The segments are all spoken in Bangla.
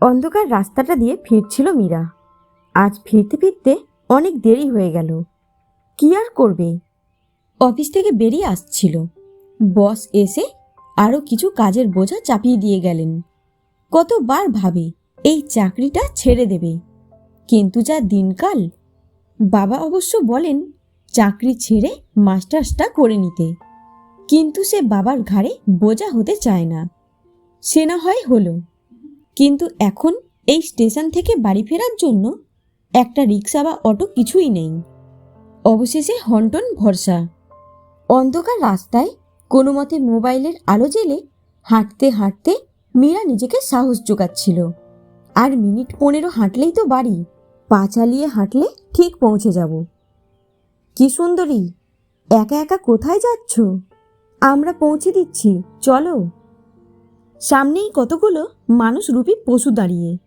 অন্ধকার রাস্তাটা দিয়ে ফিরছিল মীরা। আজ ফিরতে ফিরতে অনেক দেরি হয়ে গেল। কি আর করবে? অফিস থেকে বেরিয়ে আসছিল। বস এসে আরও কিছু কাজের বোঝা চাপিয়ে দিয়ে গেলেন। কতবার ভাবে এই চাকরিটা ছেড়ে দেবে। কিন্তু যা দিনকাল। বাবা অবশ্য বলেন চাকরি ছেড়ে মাস্টার্সটা করে নিতে। কিন্তু সে বাবার ঘাড়ে বোঝা হতে চায় না। সে না হয় হলো। কিন্তু এখন এই স্টেশন থেকে বাড়ি ফেরার জন্য একটা রিক্সা বা অটো কিছুই নেই। অবশেষে হন্টন ভরসা। অন্ধকার রাস্তায় কোনো মতে মোবাইলের আলো জেলে হাঁটতে হাঁটতে মীরা নিজেকে সাহস জোগাচ্ছিল আর মিনিট পনেরো হাঁটলেই তো বাড়ি, পা চালিয়ে হাঁটলে ঠিক পৌঁছে যাব। কি সুন্দরী, একা একা কোথায় যাচ্ছ? আমরা পৌঁছে দিচ্ছি, চলো। সামনেই কতগুলো মানুষরূপী পশু দাঁড়িয়ে।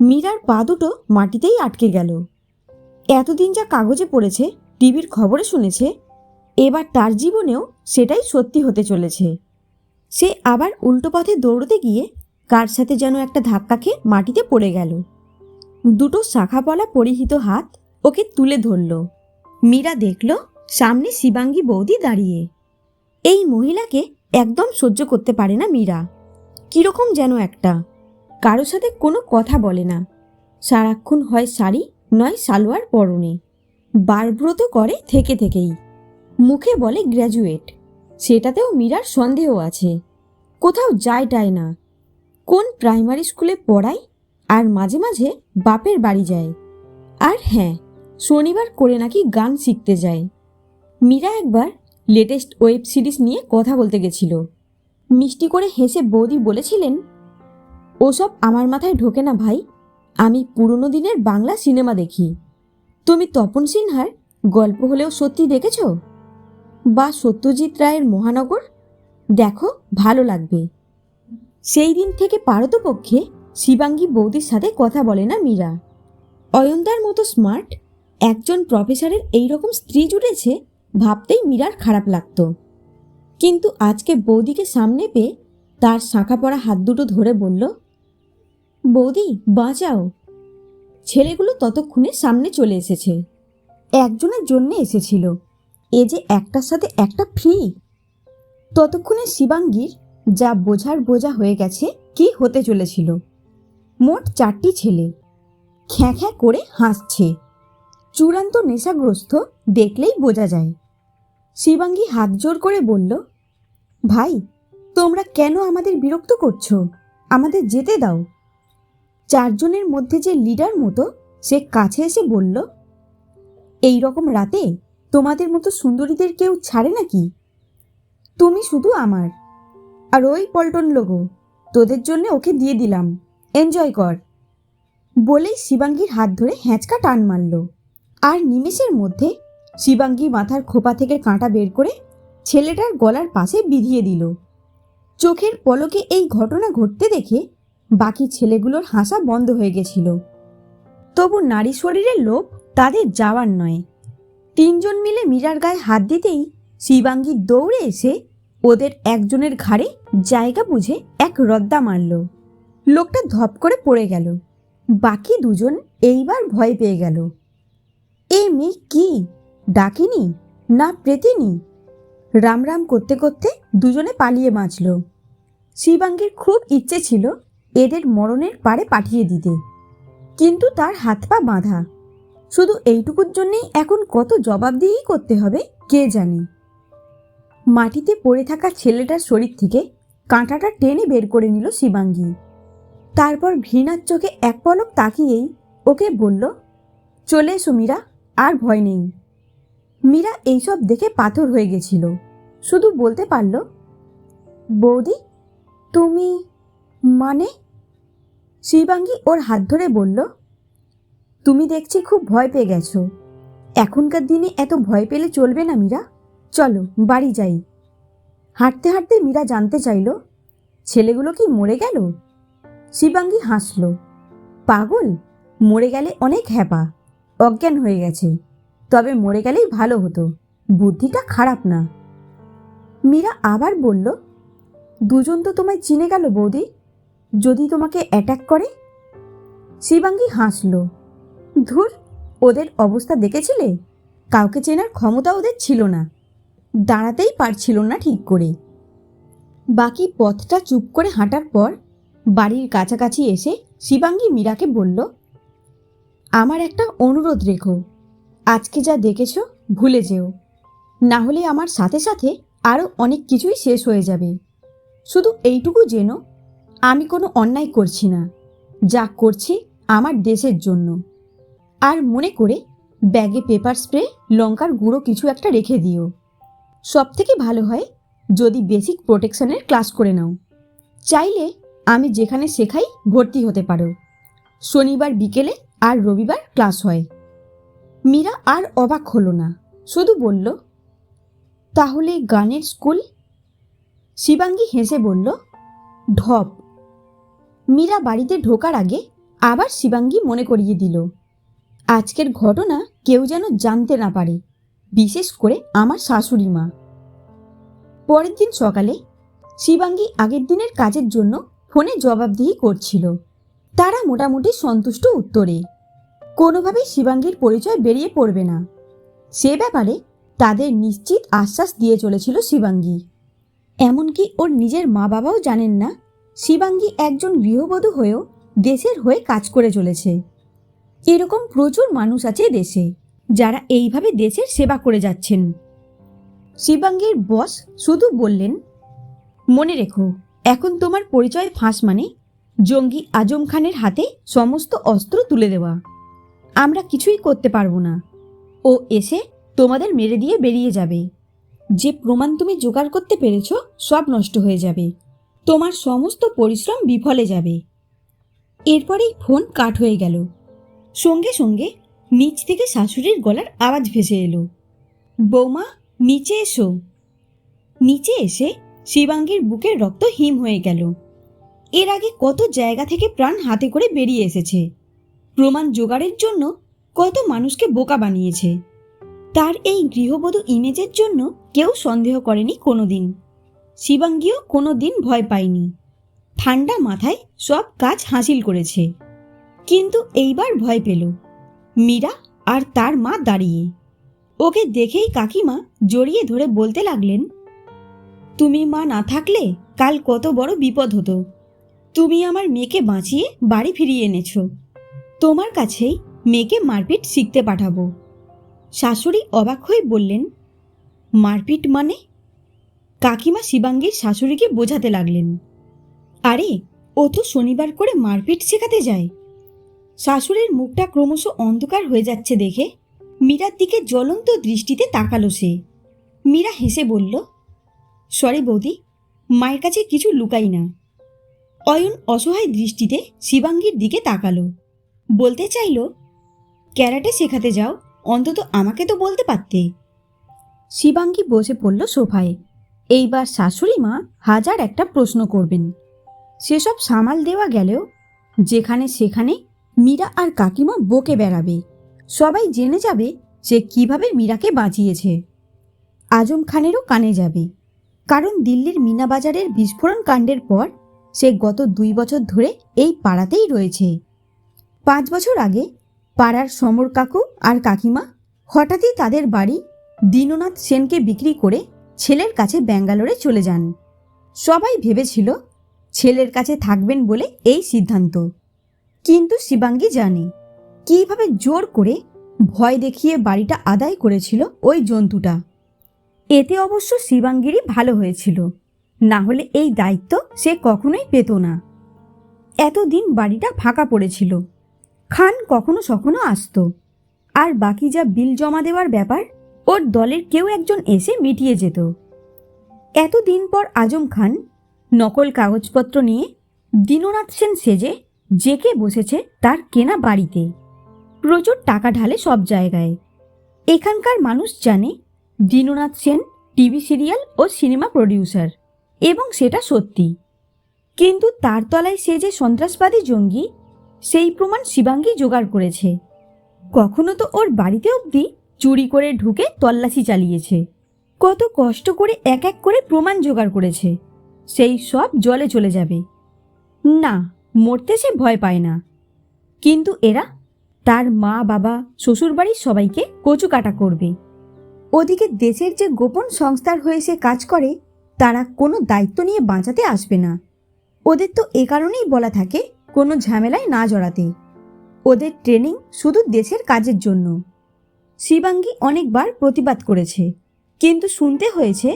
মীরার পা দুটো মাটিতেই আটকে গেল। এতদিন যা কাগজে পড়েছে, টিভির খবরে শুনেছে, এবার তার জীবনেও সেটাই সত্যি হতে চলেছে। সে আবার উল্টো পথে দৌড়তে গিয়ে কার সাথে যেন একটা ধাক্কা খেয়ে মাটিতে পড়ে গেল। দুটো শাখাপলা পরিহিত হাত ওকে তুলে ধরল। মীরা দেখল সামনে শিবাঙ্গী বৌদি দাঁড়িয়ে। এই মহিলাকে একদম সহ্য করতে পারে না মীরা। কীরকম যেন একটা। কারও সাথে কোনো কথা বলে না। সারাক্ষণ হয় শাড়ি, নয় সালোয়ার পরনে। বারব্রত করে থেকে থেকেই। মুখে বলে গ্র্যাজুয়েট। সেটাতেও মীরার সন্দেহ আছে। কোথাও যায় টায় না। কোন প্রাইমারি স্কুলে পড়ায় আর মাঝে মাঝে বাপের বাড়ি যায়। আর হ্যাঁ শনিবার করে নাকি গান শিখতে যায়। মীরা একবার লেটেস্ট ওয়েব সিরিজ নিয়ে কথা বলতে গেছিল। মিষ্টি করে হেসে বৌদি বলেছিলেন, ওসব আমার মাথায় ঢোকে না ভাই। আমি পুরনো দিনের বাংলা সিনেমা দেখি। তুমি তপন সিনহার গল্প হলেও সত্যি দেখেছ? বা সত্যজিৎ রায়ের মহানগর? দেখো, ভালো লাগবে। সেই দিন থেকে পারতপক্ষে শিবাঙ্গী বৌদির সাথে কথা বলে না মীরা। অয়নদার মতো স্মার্ট, একজন প্রফেসরের এই রকম স্ত্রী জুটেছে, ভাবতেই মীরার খারাপ লাগতো। কিন্তু আজকে বৌদিকে সামনে পেয়ে তার শাঁখা পড়া হাত দুটো ধরে বলল, বৌদি, বাঁচাও। ছেলেগুলো ততক্ষণে সামনে চলে এসেছে। একজনের জন্য এসেছিল। এ যে একটার সাথে একটা ফ্রি ততক্ষণে শিবাঙ্গীর যা বোঝার বোঝা হয়ে গেছে কি হতে চলেছিল। মোট চারটি ছেলে। খ্যাঁ খ্যাঁ করে হাসছে। চূড়ান্ত নেশাগ্রস্ত দেখলেই বোঝা যায়। শিবাঙ্গী হাত জোর করে বলল, ভাই, তোমরা কেন আমাদের বিরক্ত করছ? আমাদের যেতে দাও। চারজনের মধ্যে যে লিডার মতো, সে কাছে এসে বলল, এই রকম রাতে তোমাদের মতো সুন্দরীদের কেউ ছাড়ে নাকি? তুমি শুধু আমার। আর ওই পল্টন লোগো, তোদের জন্য ওকে দিয়ে দিলাম। এনজয় কর। বলেই শিবাঙ্গীর হাত ধরে হ্যাঁচকা টান মারল। আর নিমেষের মধ্যে শিবাঙ্গী মাথার খোপা থেকে কাঁটা বের করে ছেলেটার গলার পাশে বিধিয়ে দিল। চোখের পলকে এই ঘটনা ঘটতে দেখে বাকি ছেলেগুলোর হাসা বন্ধ হয়ে গেছিল। তবু নারী শরীরের লোভ তাদের যাওয়ার নয়। তিনজন মিলে মীরার গায়ে হাত দিতেই শিবাঙ্গী দৌড়ে এসে ওদের একজনের ঘাড়ে জায়গা বুঝে এক রদ্দা মারল। লোকটা ধপ করে পড়ে গেল। বাকি দুজন এইবার ভয় পেয়ে গেল। এ মেয়ে কি? ডাকিনি না প্রেতিনি? রাম রাম করতে করতে দুজনে পালিয়ে বাঁচল। শিবাঙ্গীর খুব ইচ্ছে ছিল এদের মরণের পারে পাঠিয়ে দিতে। কিন্তু তার হাত পা বাঁধা। শুধু এইটুকুর জন্যেই এখন কত জবাবদিহি করতে হবে, কে জানে? মাটিতে পড়ে থাকা ছেলেটার শরীর থেকে কাঁটাটা টেনে বের করে নিল শিবাঙ্গী। তারপর ঘৃণার চোখে এক পলক তাকিয়েই ওকে বলল, চলে এসো মীরা, আর ভয় নেই। মীরা এইসব দেখে পাথর হয়ে গেছিল। শুধু বলতে পারল, বৌদি, তুমি মানে? শিবাঙ্গী ওর হাত ধরে বলল, তুমি দেখছি খুব ভয় পেয়ে গেছো। এখনকার দিনে এত ভয় পেলে চলবে না মীরা। চলো, বাড়ি যাই। হাঁটতে হাঁটতে মীরা জানতে চাইল, ছেলেগুলো কি মরে গেল? শিবাঙ্গী হাসল, পাগল, মরে গেলে অনেক হ্যাপা, অজ্ঞান হয়ে গেছে। তবে মরে গেলেই ভালো হতো। বুদ্ধিটা খারাপ না। মীরা আবার বলল, দুজন তো তোমায় চিনে গেল বৌদি। যদি তোমাকে অ্যাটাক করে? শিবাঙ্গী হাসল, ধুর, ওদের অবস্থা দেখেছিলে? কাউকে চেনার ক্ষমতা ওদের ছিল না। দাঁড়াতেই পারছিল না ঠিক করে। বাকি পথটা চুপ করে হাঁটার পর বাড়ির কাছাকাছি এসে শিবাঙ্গী মীরাকে বলল, আমার একটা অনুরোধ রেখো। আজকে যা দেখেছ ভুলে যেও। না হলে আমার সাথে সাথে আরও অনেক কিছুই শেষ হয়ে যাবে। শুধু এইটুকু যেন আমি কোনো অন্যায় করছি না। যা করছি আমার দেশের জন্য। আর মনে করে ব্যাগে পেপার স্প্রে, লঙ্কার গুঁড়ো কিছু একটা রেখে দিও। সব থেকে ভালো হয় যদি বেসিক প্রোটেকশনের ক্লাস করে নাও। চাইলে আমি যেখানে শেখাই ভর্তি হতে পারো। শনিবার বিকেলে আর রবিবার ক্লাস হয়। মীরা আর অবাক হলো না। শুধু বলল, তাহলে গানের স্কুল? শিবাঙ্গী হেসে বলল, ঢপ। মীরা বাড়িতে ঢোকার আগে আবার শিবাঙ্গী মনে করিয়ে দিল, আজকের ঘটনা কেউ যেন জানতে না পারে, বিশেষ করে আমার শাশুড়ি মা। পরের দিন সকালে শিবাঙ্গী আগের দিনের কাজের জন্য ফোনে জবাবদিহি করছিল। তারা মোটামুটি সন্তুষ্ট উত্তরে। কোনোভাবেই শিবাঙ্গীর পরিচয় বেরিয়ে পড়বে না। সে ব্যাপারে তাদের নিশ্চিত আশ্বাস দিয়ে চলেছিল শিবাঙ্গী। এমনকি ওর নিজের মা বাবাও জানেন না, শিবাঙ্গী একজন গৃহবধূ হয়েও দেশের হয়ে কাজ করে চলেছে। এরকম প্রচুর মানুষ আছে দেশে, যারা এইভাবে দেশের সেবা করে যাচ্ছেন। শিবাঙ্গীর বস শুধু বললেন, মনে রেখো, এখন তোমার পরিচয় ফাঁস মানে জঙ্গি আজম খানের হাতে সমস্ত অস্ত্র তুলে দেওয়া। আমরা কিছুই করতে পারব না। ও এসে তোমাদের মেরে দিয়ে বেরিয়ে যাবে। যে প্রমাণ তুমি জোগাড় করতে পেরেছ, সব নষ্ট হয়ে যাবে। তোমার সমস্ত পরিশ্রম বিফলে যাবে। এরপরেই ফোন কাট হয়ে গেল। সঙ্গে সঙ্গে নিচ থেকে শাশুড়ির গলার আওয়াজ ভেসে এলো। বৌমা, নিচে এসো। নিচে এসে শিবাঙ্গীর বুকের রক্ত হিম হয়ে গেল। এর আগে কত জায়গা থেকে প্রাণ হাতে করে বেরিয়ে এসেছে। প্রমাণ জোগাড়ের জন্য কত মানুষকে বোকা বানিয়েছে। তার এই গৃহবধূ ইমেজের জন্য কেউ সন্দেহ করেনি কোনোদিন। শিবাঙ্গীও কোনো দিন ভয় পায়নি। ঠান্ডা মাথায় সব কাজ হাসিল করেছে। কিন্তু এইবার ভয় পেল। মীরা আর তার মা দাঁড়িয়ে। ওকে দেখেই কাকিমা জড়িয়ে ধরে বলতে লাগলেন, তুমি মা না থাকলে কাল কত বড় বিপদ হতো। তুমি আমার মেয়েকে বাঁচিয়ে বাড়ি ফিরিয়ে এনেছো। তোমার কাছেই মেয়েকে মারপিট শিখতে পাঠাবো। শাশুড়ি অবাক হয়ে বললেন, মারপিট মানে? কাকিমা শিবাঙ্গীর শাশুড়িকে বোঝাতে লাগলেন, আরে, ও তো শনিবার করে মারপিট শেখাতে যায়। শাশুড়ির মুখটা ক্রমশ অন্ধকার হয়ে যাচ্ছে দেখে মীরার দিকে জ্বলন্ত দৃষ্টিতে তাকালো সে। মীরা হেসে বলল, সরি বৌদি, মায়ের কাছে কিছু লুকাই না। অয়ন অসহায় দৃষ্টিতে শিবাঙ্গীর দিকে তাকালো। বলতে চাইল, ক্যারাটে শেখাতে যাও, অন্তত আমাকে তো বলতে পারতে। শিবাঙ্গী বসে পড়ল সোফায়। এইবার শাশুড়ি মা হাজার একটা প্রশ্ন করবেন। সেসব সামাল দেওয়া গেলেও যেখানে সেখানে মীরা আর কাকিমা বকে বেড়াবে। সবাই জেনে যাবে সে কীভাবে মীরাকে বাঁচিয়েছে। আজম খানেরও কানে যাবে। কারণ দিল্লির মিনা বাজারের বিস্ফোরণ কাণ্ডের পর সে গত দুই বছর ধরে এই পাড়াতেই রয়েছে। পাঁচ বছর আগে পাড়ার সমর কাকু আর কাকিমা হঠাৎই তাদের বাড়ি দীননাথ সেনকে বিক্রি করে ছেলের কাছে ব্যাঙ্গালোরে চলে যান। সবাই ভেবেছিল ছেলের কাছে থাকবেন বলে এই সিদ্ধান্ত। কিন্তু শিবাঙ্গী জানে কীভাবে জোর করে ভয় দেখিয়ে বাড়িটা আদায় করেছিল ওই জন্তুটা। এতে অবশ্য শিবাঙ্গীরই ভালো হয়েছিল। না হলে এই দায়িত্ব সে কখনোই পেত না। এতদিন বাড়িটা ফাঁকা পড়েছিল। খান কখনো সখনো আসতো। আর বাকি যা বিল জমা দেওয়ার ব্যাপার, ওর দলের কেউ একজন এসে মিটিয়ে যেত। এতদিন পর আজম খান নকল কাগজপত্র নিয়ে দীননাথ সেন সেজে জেকে বসেছে তার কেনা বাড়িতে। প্রচুর টাকা ঢালে সব জায়গায়। এখানকার মানুষ জানে দীননাথ সেন টিভি সিরিয়াল ও সিনেমা প্রডিউসার, এবং সেটা সত্যি। কিন্তু তার তলায় সে যে সন্ত্রাসবাদী জঙ্গি সেই প্রমাণ শিবাঙ্গী জোগাড় করেছে। কখনো তো ওর বাড়িতে অবধি চুরি করে ঢুকে তল্লাশি চালিয়েছে। কত কষ্ট করে এক এক করে প্রমাণ জোগাড় করেছে। সেই সব জলে চলে যাবে। না, মরতে সে ভয় পায় না। কিন্তু এরা তার মা, বাবা, শ্বশুরবাড়ির সবাইকে কচু কাটা করবে। ওদিকে দেশের যে গোপন সংস্থার হয়ে সে কাজ করে, তারা কোনো দায়িত্ব নিয়ে বাঁচাতে আসবে না। ওদের তো এ কারণেই বলা থাকে কোনো ঝামেলায় না জড়াতে ওদের ট্রেনিং শুধু দেশের কাজের জন্য। শিবাঙ্গী অনেকবার প্রতিবাদ করেছে, কিন্তু শুনতে হয়েছে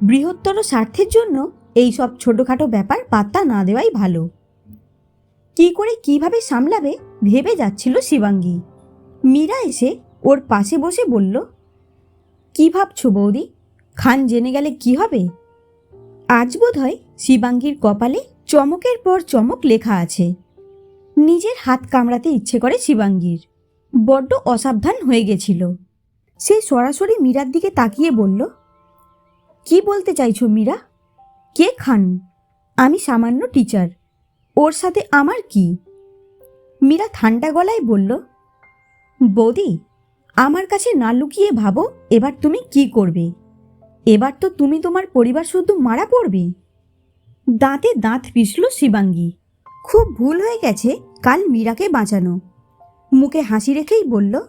বৃহত্তর স্বার্থের জন্য এই সব ছোটোখাটো ব্যাপার পাত্তা না দেওয়াই ভালো। কি করে কীভাবে সামলাবে ভেবে যাচ্ছিল শিবাঙ্গী। মীরা এসে ওর পাশে বসে বলল, কি ভাবছ বৌদি? খান জেনে গেলে কি হবে? আজ বোধ হয় শিবাঙ্গীর কপালে চমকের পর চমক লেখা আছে। নিজের হাত কামড়াতে ইচ্ছে করে শিবাঙ্গীর। বড্ড অসাবধান হয়ে গেছিল। সে সরাসরি মীরার দিকে তাকিয়ে বলল, কি বলতে চাইছো মীরা? কে খান? আমি সামান্য টিচার ওর সাথে আমার কি? মীরা ঠান্ডা গলায় বলল, বৌদি, আমার কাছে না লুকিয়ে ভাবো, এবার তুমি কি করবে? এবার তো তুমি তোমার পরিবার শুধু মারা পড়বে? দাঁতে দাঁত পিষল শিবাঙ্গী। খুব ভুল হয়ে গেছে কাল মীরাকে বাঁচানো। মুখে হাসি রেখেই বলল,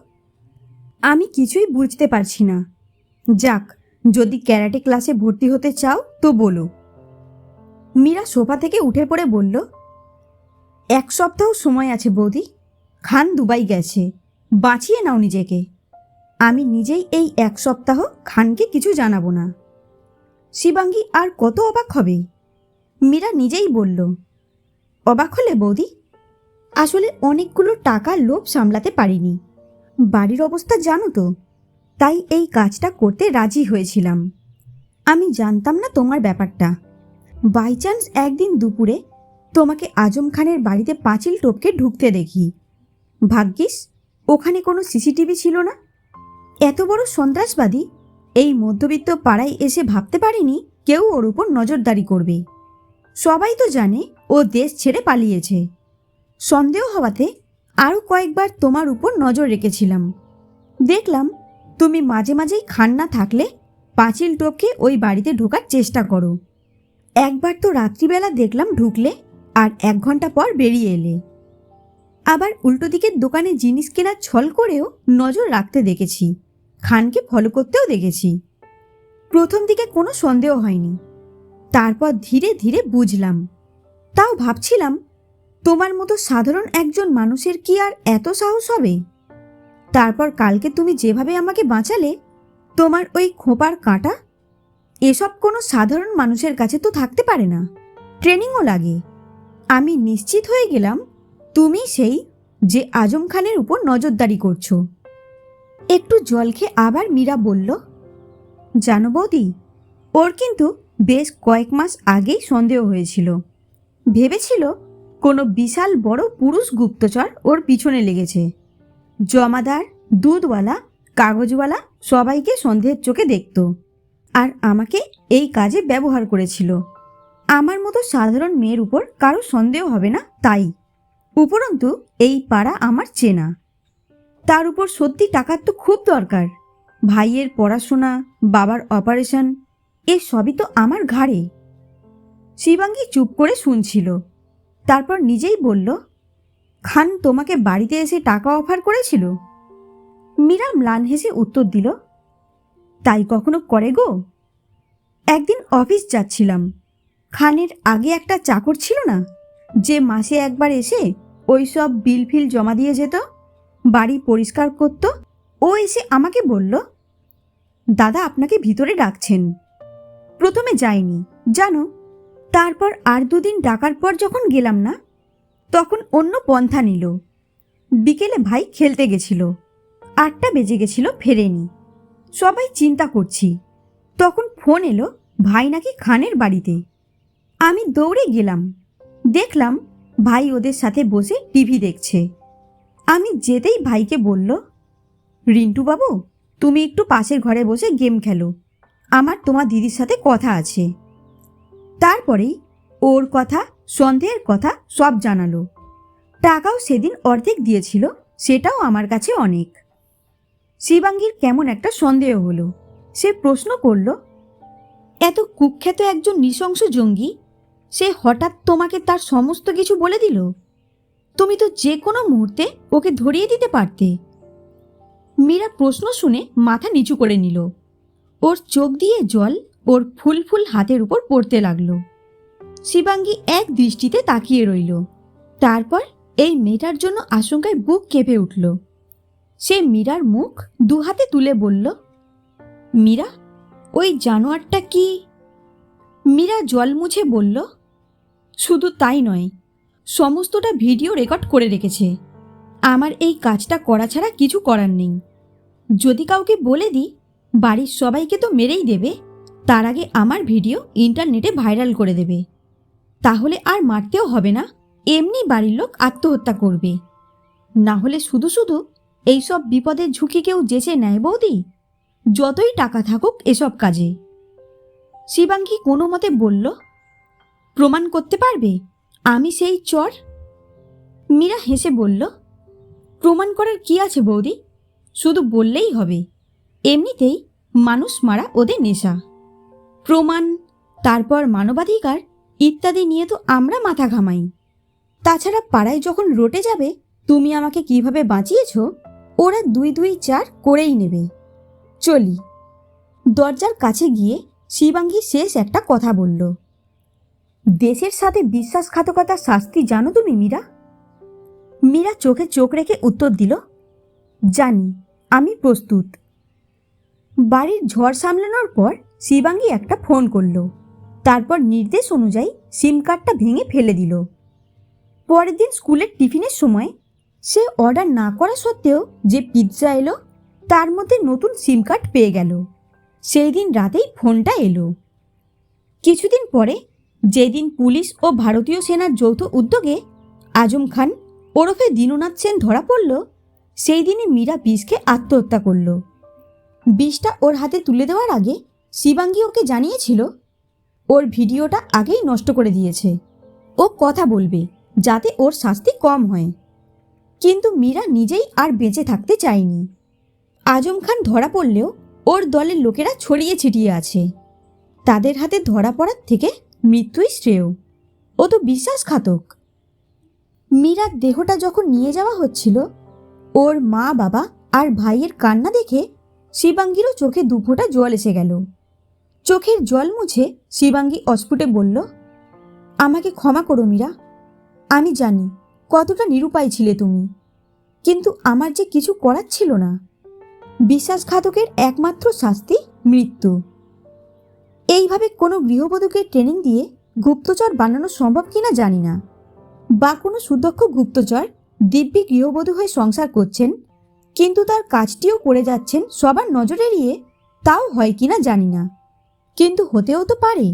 আমি কিছুই বুঝতে পারছি না। যাক, যদি ক্যারাটে ক্লাসে ভর্তি হতে চাও তো বলো। মীরা সোফা থেকে উঠে পড়ে বলল, এক সপ্তাহ সময় আছে বৌদি। খান দুবাই গেছে। বাঁচিয়ে নাও নিজেকে। আমি নিজেই এই এক সপ্তাহ খানকে কিছু জানাব না। শিবাঙ্গী আর কত অবাক হবে। মীরা নিজেই বলল অবাক হলে বৌদি, আসলে অনেকগুলো টাকার লোভ সামলাতে পারিনি। বাড়ির অবস্থা জানো তো, তাই এই কাজটা করতে রাজি হয়েছিলাম। আমি জানতাম না তোমার ব্যাপারটা। বাই চান্স একদিন দুপুরে তোমাকে আজম খানের বাড়িতে পাঁচিল টপকে ঢুকতে দেখি। ভাগ্যিস, ওখানে কোনো সিসিটিভি ছিল না। এত বড় সন্ত্রাসবাদী এই মধ্যবিত্ত পাড়ায় এসে ভাবতে পারিনি কেউ ওর উপর নজরদারি করবে। সবাই তো জানে ও দেশ ছেড়ে পালিয়েছে। সন্দেহ হওয়াতে আরও কয়েকবার তোমার উপর নজর রেখেছিলাম। দেখলাম তুমি মাঝে মাঝেই খান না থাকলে পাঁচিল টপকে ওই বাড়িতে ঢোকার চেষ্টা করো। একবার তো রাত্রিবেলা দেখলাম ঢুকলে আর এক ঘণ্টা পর বেরিয়ে এলে। আবার উল্টো দিকের দোকানে জিনিস কেনার ছল করেও নজর রাখতে দেখেছি, খানকে ফলো করতেও দেখেছি। প্রথম দিকে কোনো সন্দেহ হয়নি। তারপর ধীরে ধীরে বুঝলাম তাও ভাবছিলাম, তোমার মতো সাধারণ একজন মানুষের কি আর এত সাহস হবে? তারপর কালকে তুমি যেভাবে আমাকে বাঁচালে, তোমার ওই খোঁপার কাঁটা, এসব কোনো সাধারণ মানুষের কাছে তো থাকতে পারে না। ট্রেনিংও লাগে। আমি নিশ্চিত হয়ে গেলাম, তুমি সেই যে আজম খানের উপর নজরদারি করছ। একটু জল খেয়ে আবার মীরা বলল, জানো বৌদি, ওর কিন্তু বেশ কয়েক মাস আগেই সন্দেহ হয়েছিল। ভেবেছিল কোনো বিশাল বড় পুরুষ গুপ্তচর ওর পিছনে লেগেছে। জমাদার, দুধওয়ালা, কাগজওয়ালা সবাইকে সন্দেহের চোখে দেখত আর আমাকে এই কাজে ব্যবহার করেছিল। আমার মতো সাধারণ মেয়ের উপর কারও সন্দেহ হবে না তাই। উপরন্তু এই পাড়া আমার চেনা। তার উপর সত্যি টাকার তো খুব দরকার। ভাইয়ের পড়াশোনা, বাবার অপারেশন, এ সবই তো আমার ঘাড়ে। শিবাঙ্গী চুপ করে শুনছিল। তারপর নিজেই বলল, খান তোমাকে বাড়িতে এসে টাকা অফার করেছিল? মীরা ম্লান হেসে উত্তর দিল, তাই কখনো করে গো। একদিন অফিস যাচ্ছিলাম। খানের আগে একটা চাকর ছিল না, যে মাসে একবার এসে ওই সব বিল ফিল জমা দিয়ে যেত, বাড়ি পরিষ্কার করত। ও এসে আমাকে বলল, দাদা আপনাকে ভিতরে ডাকছেন। প্রথমে যায়নি, জানো তারপর আর দুদিন ডাকার পর যখন গেলাম না, তখন অন্য পন্থা নিল। বিকেলে ভাই খেলতে গেছিল। আটটা বেজে গেছিল, ফেরেনি। সবাই চিন্তা করছি। তখন ফোন এলো ভাই নাকি খানের বাড়িতে। আমি দৌড়ে গেলাম। দেখলাম ভাই ওদের সাথে বসে টিভি দেখছে। আমি যেতেই ভাইকে বলল রিন্টু বাবু তুমি একটু পাশের ঘরে বসে গেম খেলো। আমার তোমার দিদির সাথে কথা আছে। তারপরেই ওর কথা, সন্দেহের কথা সব জানালো। টাকাও সেদিন অর্ধেক দিয়েছিল, সেটাও আমার কাছে অনেক। শিবাঙ্গীর কেমন একটা সন্দেহ হলো। সে প্রশ্ন করল, এত কুখ্যাত একজন নৃশংস জঙ্গি, সে হঠাৎ তোমাকে তার সমস্ত কিছু বলে দিল? তুমি তো যে কোনো মুহূর্তে ওকে ধরিয়ে দিতে পারতে। মীরা প্রশ্ন শুনে মাথা নিচু করে নিল। ওর চোখ দিয়ে জল ওর ফুল ফুল হাতের উপর পড়তে লাগল। শিবাঙ্গী এক দৃষ্টিতে তাকিয়ে রইল। তারপর এই মেয়েটার জন্য আশঙ্কায় বুক কেঁপে উঠল। সে মীরার মুখ দু হাতে তুলে বলল, মীরা, ওই জানোয়ারটা কি? মীরা জল মুছে বলল, শুধু তাই নয়, সমস্তটা ভিডিও রেকর্ড করে রেখেছে। আমার এই কাজটা করা ছাড়া কিছু করার নেই। যদি কাউকে বলে দিই, বাড়ির সবাইকে তো মেরেই দেবে। তার আগে আমার ভিডিও ইন্টারনেটে ভাইরাল করে দেবে। তাহলে আর মারতেও হবে না, এমনি বাড়ির লোক আত্মহত্যা করবে। না হলে শুধু শুধু এইসব বিপদের ঝুঁকি কেউ যেচে নেয় বৌদি? যতই টাকা থাকুক এসব কাজে। শিবাঙ্গী কোনো মতে বলল, প্রমাণ করতে পারবে? আমি সেই চর? মীরা হেসে বলল, প্রমাণ করার কি আছে বৌদি? শুধু বললেই হবে। এমনিতেই মানুষ মারা ওদের নেশা। প্রমাণ, তারপর মানবাধিকার ইত্যাদি নিয়ে তো আমরা মাথা ঘামাই। তাছাড়া পাড়ায় যখন রোটে যাবে, তুমি আমাকে কীভাবে বাঁচিয়েছ, ওরা দুই দুই চার করেই নেবে। চলি। দরজার কাছে গিয়ে শিবাঙ্গী শেষ একটা কথা বলল। দেশের সাথে বিশ্বাসঘাতকতার শাস্তি জানো তুমি মীরা? মীরা চোখে চোখ রেখে উত্তর দিল, জানি, আমি প্রস্তুত। বাড়ির ঝড় সামলানোর পর শিবাঙ্গী একটা ফোন করল। তারপর নির্দেশ অনুযায়ী সিম কার্ডটা ভেঙে ফেলে দিল। পরের দিন স্কুলের টিফিনের সময় সে অর্ডার না করা সত্ত্বেও যে পিৎজা এলো, তার মধ্যে নতুন সিম কার্ড পেয়ে গেল। সেই দিন রাতেই ফোনটা এলো। কিছুদিন পরে যেদিন পুলিশ ও ভারতীয় সেনার যৌথ উদ্যোগে আজম খান ওরফে দীননাথ সেন ধরা পড়ল, সেই দিনই মীরা বিষকে আত্মহত্যা করল। বিষটা ওর হাতে তুলে দেওয়ার আগে শিবাঙ্গী ওকে জানিয়েছিল, ওর ভিডিওটা আগেই নষ্ট করে দিয়েছে। ও কথা বলবে, যাতে ওর শাস্তি কম হয়। কিন্তু মীরা নিজেই আর বেঁচে থাকতে চায়নি। আজম খান ধরা পড়লেও ওর দলের লোকেরা ছড়িয়ে ছিটিয়ে আছে। তাদের হাতে ধরা পড়ার থেকে মৃত্যুই শ্রেয়। ও তো বিশ্বাসঘাতক। মীরার দেহটা যখন নিয়ে যাওয়া হচ্ছিল, ওর মা বাবা আর ভাইয়ের কান্না দেখে শিবাঙ্গীরও চোখে দুফোঁটা জল এসে গেল। চোখের জল মুছে শিবাঙ্গী অস্ফুটে বলল, আমাকে ক্ষমা করো মীরা। আমি জানি কতটা নিরুপায় ছিলে তুমি, কিন্তু আমার যে কিছু করার ছিল না। বিশ্বাসঘাতকের একমাত্র শাস্তি মৃত্যু। এইভাবে কোনো গৃহবধূকে ট্রেনিং দিয়ে গুপ্তচর বানানো সম্ভব কিনা জানি না। বা কোনো সুদক্ষ গুপ্তচর দিব্যি গৃহবধূ হয়ে সংসার করছেন, কিন্তু তার কাজটিও করে যাচ্ছেন সবার নজর এড়িয়ে তাও হয় কিনা জানি না। কিন্তু হতেও তো পারে।